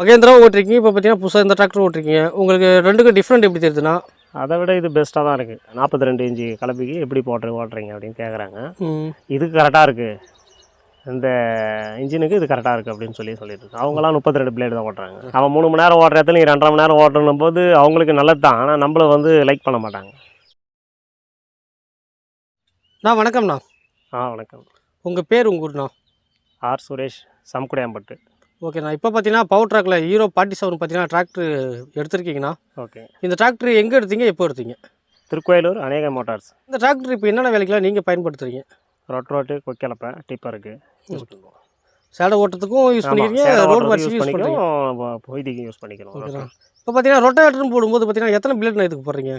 மகேந்திரா ஓட்டிருக்கீங்க இப்போ பார்த்தீங்கன்னா புதுசாக இந்த டிராக்டர் ஓட்டிருக்கீங்க. உங்களுக்கு ரெண்டுக்கும் டிஃப்ரெண்ட் எப்படி தெரியுதுன்னா? அதை விட இது பெஸ்ட்டாக தான் இருக்குது நாற்பத்தி ரெண்டு இன்ச்சு கலப்பிக்கு எப்படி போட்டு ஓட்டுறீங்க அப்படின்னு கேட்குறாங்க இதுக்கு கரெக்டாக இருக்குது இந்த இன்ஜினுக்கு இது கரெக்டாக இருக்குது அப்படின்னு சொல்லி சொல்லிட்டு இருக்கு. அவங்களாம் முப்பத்தி ரெண்டு பிளேடு தான் ஓட்டுறாங்க. அவன் மூணு மணி நேரம் ஓட்டுற இடத்துல ரெண்டரை மணி நேரம் ஓட்டணும் போது அவங்களுக்கு நல்லது தான். ஆனால் நம்மள வந்து லைக் பண்ண மாட்டாங்க. நான் வணக்கம்ண்ணா. ஆ வணக்கம். உங்கள் பேர் உங்கள் ஊர்ண்ணா? ஆர். சுரேஷ் சம்குடியாம்பட்டு. ஓகேண்ணா இப்போ பார்த்தீங்கன்னா பவர் ட்ராக்கில் ஹீரோ ஃபார்ட்டி செவன் பார்த்தீங்கன்னா டிராக்டர் எடுத்திருக்கீங்கண்ணா. ஓகே இந்த டிராக்டர் எங்கே எடுத்தீங்க எப்போ எடுத்தீங்க? திருக்கோயிலூர் அநேக மோட்டார்ஸ் இந்த டிராக்டர் இப்போ என்னென்ன வேலைக்கெல்லாம் நீங்கள் பயன்படுத்துறீங்க? ரொட் ரோட்டு கொக்கிலப்பை டிப்பருக்கு யூஸ் பண்ணுவோம் சேடை ஓட்டத்துக்கும் யூஸ் பண்ணிக்கிறீங்க ரோடு வரிசைக்கு யூஸ் பண்ணுறீங்க பொய்திக்கும் யூஸ் பண்ணிக்கிறோம் ஓகேண்ணா. இப்போ பார்த்தீங்கன்னா ரொட்டவேட்டர்னு போடும்போது பார்த்தீங்கன்னா எத்தனை பிளேட்ண்ணா இதுக்கு போடுறீங்க?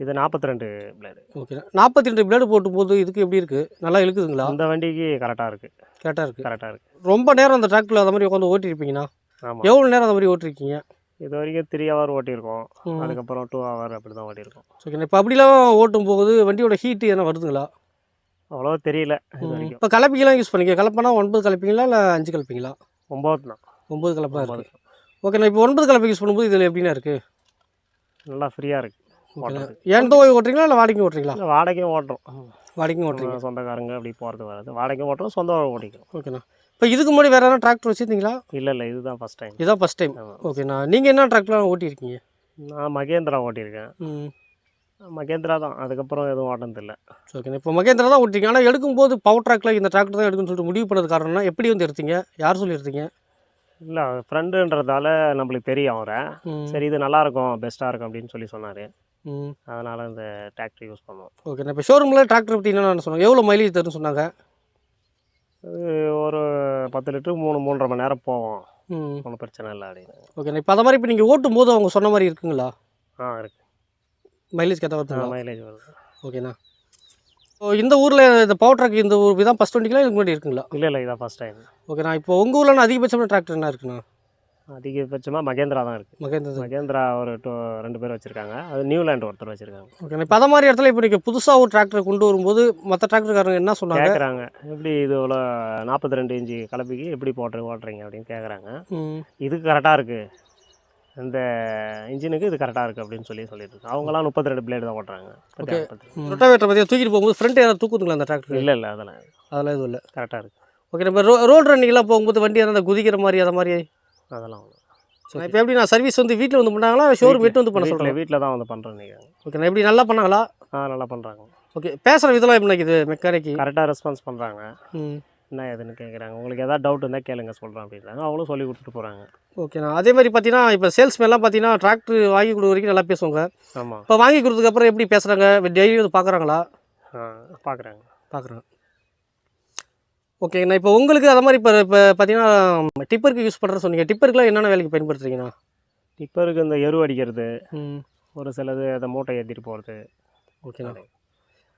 இது நாற்பத்தி ரெண்டு பிளேடு ஓகேண்ணா. நாற்பத்தி ரெண்டு பிளேடு போட்டும்போது இதுக்கு எப்படி இருக்குது நல்லா இழுக்குதுங்களா? அந்த வண்டிக்கு கரெக்டாக இருக்குது கரெக்டாக இருக்குது கரெக்டாக இருக்குது ரொம்ப நேரம் அந்த டிராக்டரில் அந்த மாதிரி உட்காந்து ஓட்டியிருப்பீங்கண்ணா ஆமாம் எவ்வளோ நேரம் அந்த மாதிரி ஓட்டிருக்கீங்க? இது வரைக்கும் த்ரீ ஹவர் ஓட்டியிருக்கோம். அதுக்கப்புறம் டூ ஹவர் அப்படி தான் ஓட்டியிருக்கோம். ஓகேண்ணா இப்போ அப்படிலாம் ஓட்டும் போது வண்டியோட ஹீட்டு எதனா வருதுங்களா? அவ்வளோ தெரியல இப்போ கலப்பிங்கெல்லாம் யூஸ் பண்ணிக்க கலப்பனா ஒன்பது கலப்பீங்களா இல்லை அஞ்சு கலப்பீங்களா? ஒம்பது தான் ஒம்பது கலப்பா ஒம்பது இருக்குது ஓகேண்ணா இப்போ ஒன்பது கலப்பை யூஸ் பண்ணும்போது இதில் எப்படிண்ணா இருக்குது நல்லா ஃப்ரீயாக இருக்குது ஏன் போய் ஓட்டுறீங்களா இல்லை வாடகைக்கு ஓட்டுறீங்களா? இல்லை வாடகையும் ஓட்டுறோம். வாடகைக்கும் ஓட்டுறீங்க. சொந்தக்காரங்க அப்படி போகிறது வர்றது வாடகையும் ஓட்டுறோம் சொந்த ஓட்டிக்கிறோம். ஓகேண்ணா. இப்போ இதுக்கு முன்னாடி வேறு எதனா டிராக்டர் வச்சுருந்தீங்களா? இல்லை இல்லை இதுதான் ஃபஸ்ட் டைம் இதான் ஃபஸ்ட் டைம் ஓகேண்ணா. நீங்கள் என்ன டிராக்டர்லாம் ஓட்டியிருக்கீங்க? நான் மகேந்திரா ஓட்டியிருக்கேன். ம். மகேந்திரா தான். அதுக்கப்புறம் எதுவும் ஓட்டினதில்லை ஓகேண்ணா. இப்போ மகேந்திரா தான் ஓட்டிங்க ஆனால் எடுக்கும்போது பவர் ட்ராக்கில் இந்த டிராக்டர் தான் எடுக்குன்னு சொல்லிட்டு முடிவு பண்ணது காரணம்னா எப்படி வந்து எடுத்தீங்க? யார் சொல்லி எடுத்தீங்க இல்லை ஃப்ரெண்டுன்றதால நம்மளுக்கு தெரியும் அவரை. சரி இது நல்லாயிருக்கும் பெஸ்ட்டாக இருக்கும் அப்படின்னு சொல்லி சொன்னார். அதனால் இந்த டிராக்டர் யூஸ் பண்ணுவோம். ஓகேண்ணா இப்போ ஷோரூமில் டிராக்டர் பற்றி என்னென்னு சொன்னாங்க? எவ்வளோ மைலேஜ் தரும்னு சொன்னாங்க? அது ஒரு பத்து லிட்டரு மூணு மூன்றரை மணி நேரம் போவோம். ம். ஒன்றும் பிரச்சனை இல்லை அப்படின்னு. ஓகேண்ணா இப்போ அந்த மாதிரி இப்போ நீங்கள் ஓட்டும் போது அவங்க சொன்ன மாதிரி இருக்குங்களா? ஆ இருக்கு. மைலேஜ் கேட்ட வருதுங்களா மைலேஜ் வருது. ஓகேண்ணா இப்போ இந்த ஊரில் இந்த பவர் ட்ராக் இந்த ஊர் தான் ஃபஸ்ட் வண்டிக்கலாம் இதுக்கு முன்னாடி இருக்குங்களா? இல்லை இல்லை இதான் ஃபஸ்ட் டைம் ஓகேண்ணா இப்போ உங்கள் ஊரில் அதிகபட்சமான டிராக்டர் என்ன இருக்குண்ணா? அதிகபட்சமாக மகேந்திரா தான் இருக்குது மகேந்திர மகேந்திரா ஒரு டூ ரெண்டு பேர் வச்சுருக்காங்க. அது நியூலாண்ட் ஒருத்தர் வச்சுருக்காங்க. ஓகேண்ணா இப்போ அந்த மாதிரி இடத்துல இப்போ நீங்கள் புதுசாக ஒரு டிராக்டர் கொண்டு வரும்போது மற்ற டிராக்டர்காரங்க என்ன சொன்னாங்க? கேட்குறாங்க எப்படி இது இவ்வளோ நாற்பத்தி ரெண்டு இன்ச்சு கலப்பிக்கு எப்படி போட்டு ஓட்டுறீங்க அப்படின்னு கேட்குறாங்க இதுக்கு கரெக்டாக இருக்குது இந்த இன்ஜினுக்கு இது கரெக்டாக இருக்குது அப்படின்னு சொல்லி சொல்லிட்டு இருக்காங்க. அவங்களாம் முப்பத்தி ரெண்டு பிளேடு தான் ஓட்டுறாங்க. ரொட்டாவேட்டர் பற்றி தூக்கிட்டு போகும்போது ஃப்ரண்ட் ஏதாவது தூக்குதுங்களா அந்த டிராக்டர் இல்லை இல்லை அதெல்லாம் அதெல்லாம் எதுவும் இல்லை. கரெக்டாக இருக்குது ஓகே நம்ம ரோ ரோடு ரன்னிங்லாம் போகும்போது வண்டி அந்த குதிக்கிற மாதிரி அந்த மாதிரி அதெல்லாம் இப்போ எப்படி நான் சர்வீஸ் வந்து வீட்டில் வந்து பண்ணாங்களா? ஷோரூம் விட்டு வந்து பண்ண சொல்கிறேன் வீட்டில் தான் வந்து பண்ணுறேன் நீங்கள் ஓகேண்ணா எப்படி நல்லா பண்ணாங்களா? ஆ நல்லா பண்ணுறாங்க ஓகே பேசுகிற விதம்லாம் எப்படி நினைக்குது மெக்கானிக்கு? கரெக்டாக ரெஸ்பான்ஸ் பண்ணுறாங்க ம். என்ன ஏதுன்னு கேட்குறாங்க உங்களுக்கு எதாவது டவுட் இருந்தால் கேளுங்க சொல்கிறேன் அப்படின்றாங்க அவங்களும் சொல்லி கொடுத்துட்டு போகிறாங்க ஓகேண்ணா அதே மாதிரி பார்த்தீங்கன்னா இப்போ சேல்ஸ்மேன்லாம் பார்த்தீங்கன்னா டிராக்டர் வாங்கி கொடுக்குற வரைக்கும் நல்லா பேசுவாங்க. ஆமாம் இப்போ வாங்கி கொடுத்ததுக்கப்புறம் எப்படி பேசுகிறாங்க டெய்லி வந்து பார்க்குறாங்களா ஆ பார்க்குறாங்க பார்க்குறாங்க ஓகேங்கண்ணா இப்போ உங்களுக்கு அது மாதிரி இப்போ இப்போ பார்த்தீங்கன்னா டிப்பருக்கு யூஸ் பண்ணுற சொன்னீங்க. டிப்பருக்குலாம் என்னென்ன வேலைக்கு பயன்படுத்துறீங்கண்ணா? இப்போ இருக்கு இந்த எரு அடிக்கிறது ம். ஒரு சிலது அதை மூட்டை ஏற்றிட்டு போகிறது ஓகேண்ணா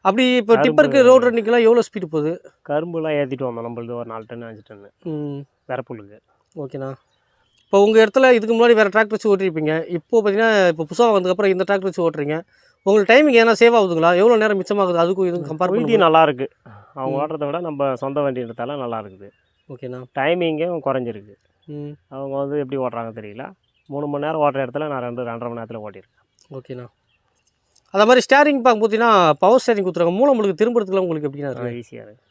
அப்படி இப்போ டிப்பருக்கு ரோடு ரன்னிங்கெலாம் எவ்வளோ ஸ்பீடு போகுது? கரும்புலாம் ஏற்றிட்டு வந்தோம். நம்மளுது ஒரு நாலு டன் அஞ்சு டன்னு ம். வேறப்புல்லுக்கு ஓகேண்ணா இப்போ உங்கள் இடத்துல இதுக்கு முன்னாடி வேறு டிராக்டர் வச்சு ஓட்டிருப்பீங்க. இப்போ பார்த்தீங்கன்னா இப்போ புதுசாக வந்ததுக்கப்புறம் இந்த டிராக்டர் வச்சு ஓட்டுறீங்க. உங்களுக்கு டைமிங் ஏன்னா சேவ் ஆகுதுங்களா? எவ்வளோ நேரம் மிச்சமாகுது? அதுக்கும் இதுக்கும் கம்பேர் பண்ணி நல்லா இருக்கு அவங்க ம். ஓட்டுறத விட நம்ம சொந்த வண்டின்றதால நல்லா இருக்குது ஓகேண்ணா டைமிங்கும் குறைஞ்சிருக்கு. ம். அவங்க வந்து எப்படி ஓட்டுறாங்க தெரியல. மூணு மணி நேரம் ஓட்டுற இடத்துல நான் ரெண்டு ரெண்டரை மணி நேரத்தில் ஓட்டியிருக்கேன். ஓகேண்ணா அதே மாதிரி ஸ்டேரிங் பார்க்க பார்த்தீங்கன்னா பவர் ஸ்டேரிங் கொடுத்துருங்க மூலம் உங்களுக்கு திரும்புறதுக்குலாம் உங்களுக்கு எப்படிண்ணா இருக்கு? ஈஸியாக இருக்குது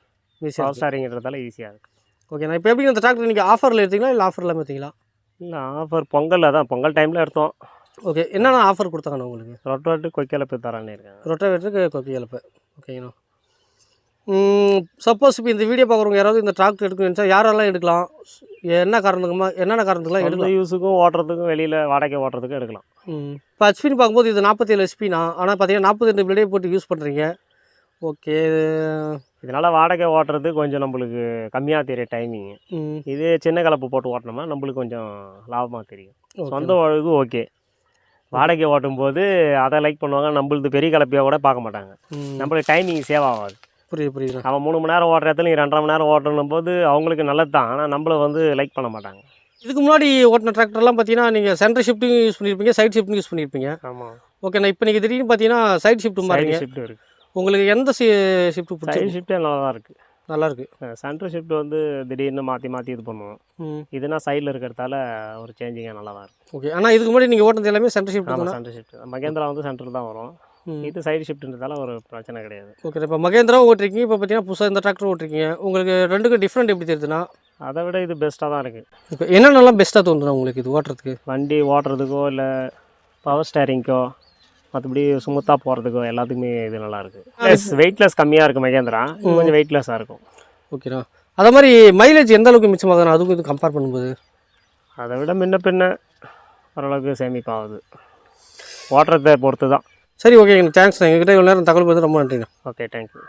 ஈஸியாக பவர் ஸ்டாரிங்கிறதால ஈஸியாக இருக்குது ஓகேண்ணா இப்போ எப்படி இந்த டிராக்டர் நீங்கள் ஆஃபரில் எடுத்தீங்களா? இல்லை ஆஃபர் இல்லாமல் எடுத்தீங்களா? இல்லை ஆஃபர் பொங்கல் தான். பொங்கல் டைமில் எடுத்தோம். ஓகே. என்னென்ன ஆஃபர் கொடுத்தாங்கண்ணா உங்களுக்கு? ரொட்டோட்டு கொய்க்கலப்பு தரான்னு இருக்காங்க ரொட்டாவேட்டருக்கு கொக்கி இழப்பு ஓகேங்கண்ணா சப்போஸ் இப்போ இந்த வீடியோ பார்க்குறவங்க யாராவது இந்த டிராக்டர் எடுக்கணும்னு யாரெல்லாம் எடுக்கலாம்? என்ன காரணத்துக்குமா என்னென்ன காரணத்துக்குலாம் எடுக்கலாம்? யூஸுக்கும் ஓட்டுறதுக்கும் வெளியில் வாடகை ஓட்டுறதுக்கும் எடுக்கலாம். இப்போ ஹெச்பின்னு பார்க்கும்போது இது நாற்பத்தேழு ஹெச்பினா ஆனால் பார்த்தீங்கன்னா நாற்பத்தி ரெண்டு பிளேடே போட்டு யூஸ் பண்ணுறீங்க ஓகே. இதனால் வாடகை ஓட்டுறது கொஞ்சம் நம்மளுக்கு கம்மியாக தெரியும் டைமிங்கு இதே சின்ன கலப்பு போட்டு ஓட்டினோம்னா நம்மளுக்கு கொஞ்சம் லாபமாக தெரியும். சொந்த இது ஓகே. வாடகை ஓட்டும் போது அதை லைக் பண்ணுவாங்க நம்மளுது பெரிய கலப்பையாக கூட பார்க்க மாட்டாங்க. நம்மளுக்கு டைமிங் சேவ் ஆகாது. புரியுது புரியுதுண்ணா. அவன் மூணு மணி நேரம் ஓட்டுற இடத்துல ரெண்டரை மணி நேரம் ஓட்டணும் போது அவங்களுக்கு நல்லது தான் ஆனால் நம்மளை வந்து லைக் பண்ண மாட்டாங்க. இதுக்கு முன்னாடி ஓட்டின டிராக்டர்லாம் பார்த்தீங்கன்னா நீங்கள் சென்டர் ஷிஃப்ட்டும் யூஸ் பண்ணியிருப்பீங்க சைட் ஷிஃப்ட்டும் யூஸ் பண்ணியிருப்பீங்க ஆமாம் ஓகேண்ணா இப்போ நீங்கள் திடீர்னு பார்த்தீங்கன்னா சைட் ஷிஃப்ட் மாறீங்க ஷிஃப்ட் இருக்குது உங்களுக்கு எந்த ஷிஃப்ட் பிடிச்சி ஷிஃப்ட்டே நல்லா தான் இருக்குது நல்லா இருக்கு சென்டர் ஷிஃப்ட் வந்து திடீர்னு மாற்றி மாற்றி இது பண்ணுவோம். இதுனா சைடில் இருக்கிறதால ஒரு சேஞ்சிங்காக நல்லா தான் இருக்கும் ஓகே. ஆனால் இதுக்கு முன்னாடி நீங்கள் ஓட்டுறது எல்லாமே சென்டர் ஷிஃப்ட் ஆமாம் சென்டர் ஷிஃப்ட் மகேந்திரா வந்து சென்டர் தான் வரும். இது சைடு ஷிஃப்ட்ன்றதால ஒரு பிரச்சனை கிடையாது. ஓகே இப்போ மகேந்திரா ஓட்டிருக்கீங்க. இப்போ பார்த்தீங்கன்னா புதுசாக இந்த டிராக்டர் ஓட்டிருக்கீங்க. உங்களுக்கு ரெண்டுக்கும் டிஃப்ரெண்ட் எப்படி தெரியுதுன்னா? அதை விட இது பெஸ்ட்டாக தான் இருக்குது ஓகே என்னென்னலாம் பெஸ்ட்டாக தோணுதுண்ணா உங்களுக்கு இது ஓட்டுறதுக்கு? வண்டி ஓட்டுறதுக்கோ இல்லை பவர் ஸ்டேரிங்க்கோ மற்றபடி ஸ்மூத்தாக போகிறதுக்கோ எல்லாத்துக்குமே இது நல்லா இருக்குது ப்ளஸ் வெயிட்லெஸ் கம்மியாக இருக்குது மகேந்திரா. இது கொஞ்சம் வெயிட்லெஸ்ஸாக இருக்கும். ஓகேண்ணா அதே மாதிரி மைலேஜ் எந்த அளவுக்கு மிச்சமாகுதுண்ணா அதுக்கும் இது கம்பேர் பண்ணும்போது. அதை விட முன்ன பின்ன ஓரளவுக்கு சேமிப்பாகுது. ஓட்டுறதை பொறுத்து தான் சரி ஓகே தேங்க்ஸ் எங்ககிட்ட இவ்வளோ நேரம் தகவல் பார்த்து ரொம்ப நன்றிண்ணா ஓகே தேங்க்யூ